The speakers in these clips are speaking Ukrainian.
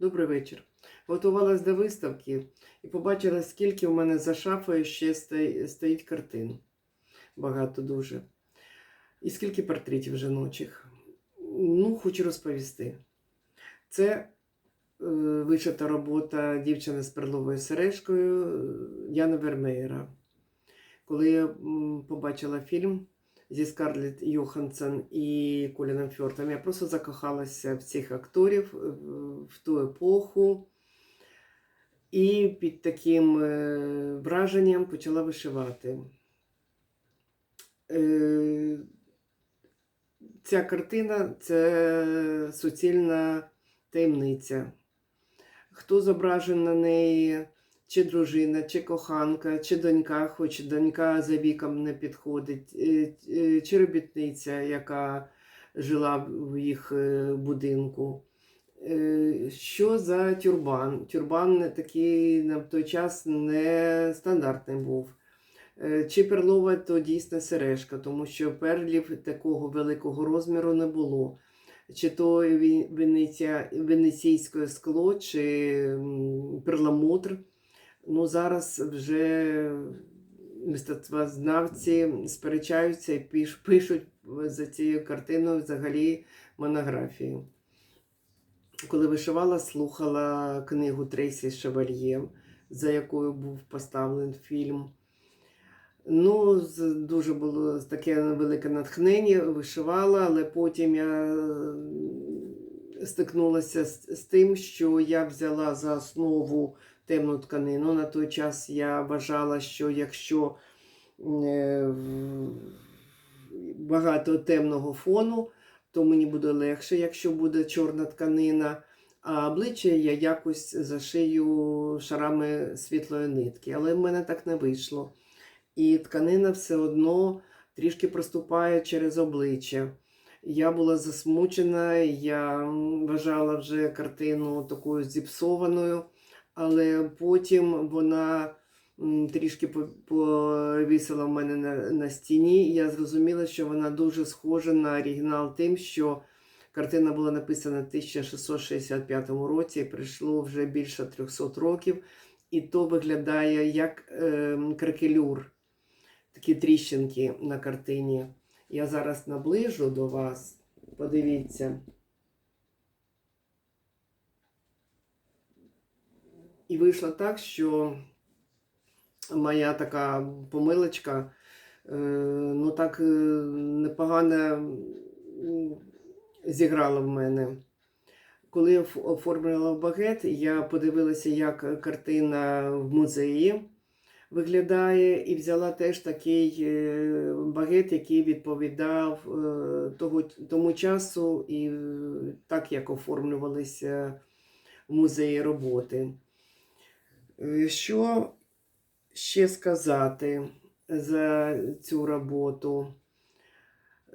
Добрий вечір. Готувалась до виставки і побачила, скільки в мене за шафою ще стоїть картин. Багато дуже. І скільки портретів жіночих. Ну, хочу розповісти. Це е, вишита робота дівчини з перловою сережкою е, Яна Вермеєра. Коли я побачила фільм зі Скарлетт Йоханссон і Коліном Фьортом, я просто закохалася в цих акторів е, в ту епоху. І під таким е, враженням почала вишивати. Ця картина це суцільна таємниця. Хто зображений на неї, чи дружина, чи коханка, чи донька, хоч донька за віком не підходить, е, е, чи робітниця, яка жила в їх е, будинку. Що за тюрбан? Тюрбан такий на той час не стандартний був. Чи перлова, то дійсно сережка, тому що перлів такого великого розміру не було. Чи то венеційське скло, чи перламутр. Ну, зараз вже мистецтвознавці сперечаються і пишуть за цією картиною взагалі монографію. Коли вишивала, слухала книгу Трейсі Шевальє, за якою був поставлений фільм. Ну, дуже було таке велике натхнення, вишивала, але потім я стикнулася з, з тим, що я взяла за основу темну тканину. На той час я вважала, що якщо е, багато темного фону, то мені буде легше, якщо буде чорна тканина. А обличчя я якось зашию шарами світлої нитки. Але в мене так не вийшло. І тканина все одно трішки проступає через обличчя. Я була засмучена, я вважала вже картину такою зіпсованою, але потім вона трішки по- повісила в мене на, на стіні. І я зрозуміла, що вона дуже схожа на оригінал тим, що картина була написана в 1665 році, прийшло вже більше 300 років, і то виглядає як е, кракелюр, такі тріщинки на картині. Я зараз наближу до вас. Подивіться. І вийшло так, що моя така помилочка, е, ну так е, непогано зіграла в мене. Коли я оф- оформлювала багет, я подивилася, як картина в музеї виглядає, і взяла теж такий е, багет, який відповідав того, тому часу і так, як оформлювалися в музеї роботи. Е, Що ще сказати за цю роботу?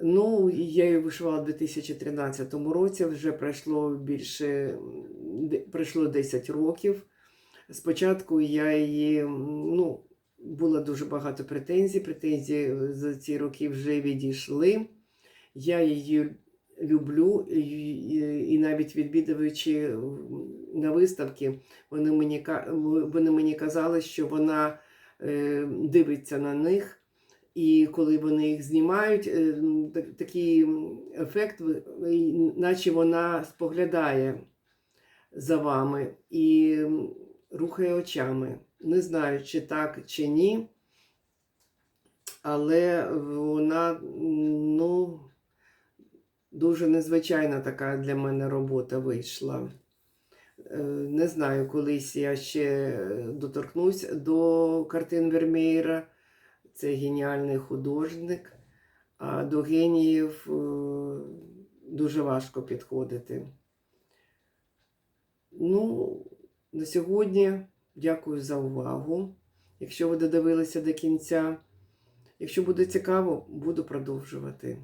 Ну, я її вишивала в 2013 році, вже пройшло більше пройшло 10 років. Спочатку я її, ну, було дуже багато претензій. Претензії за ці роки вже відійшли. Я її люблю, і, навіть відвідуючи на виставки, вони мені, вони мені казали, що вона е, дивиться на них. І коли вони їх знімають, е, так- такий ефект, наче вона споглядає за вами і рухає очами. Не знаю, чи так, чи ні. Але вона ну, дуже незвичайна така для мене робота вийшла. Е, Не знаю, колись я ще доторкнусь до картин Вермеєра. Це геніальний художник, а до геніїв е, дуже важко підходити. Ну, на сьогодні дякую за увагу. Якщо ви додивилися до кінця, якщо буде цікаво, буду продовжувати.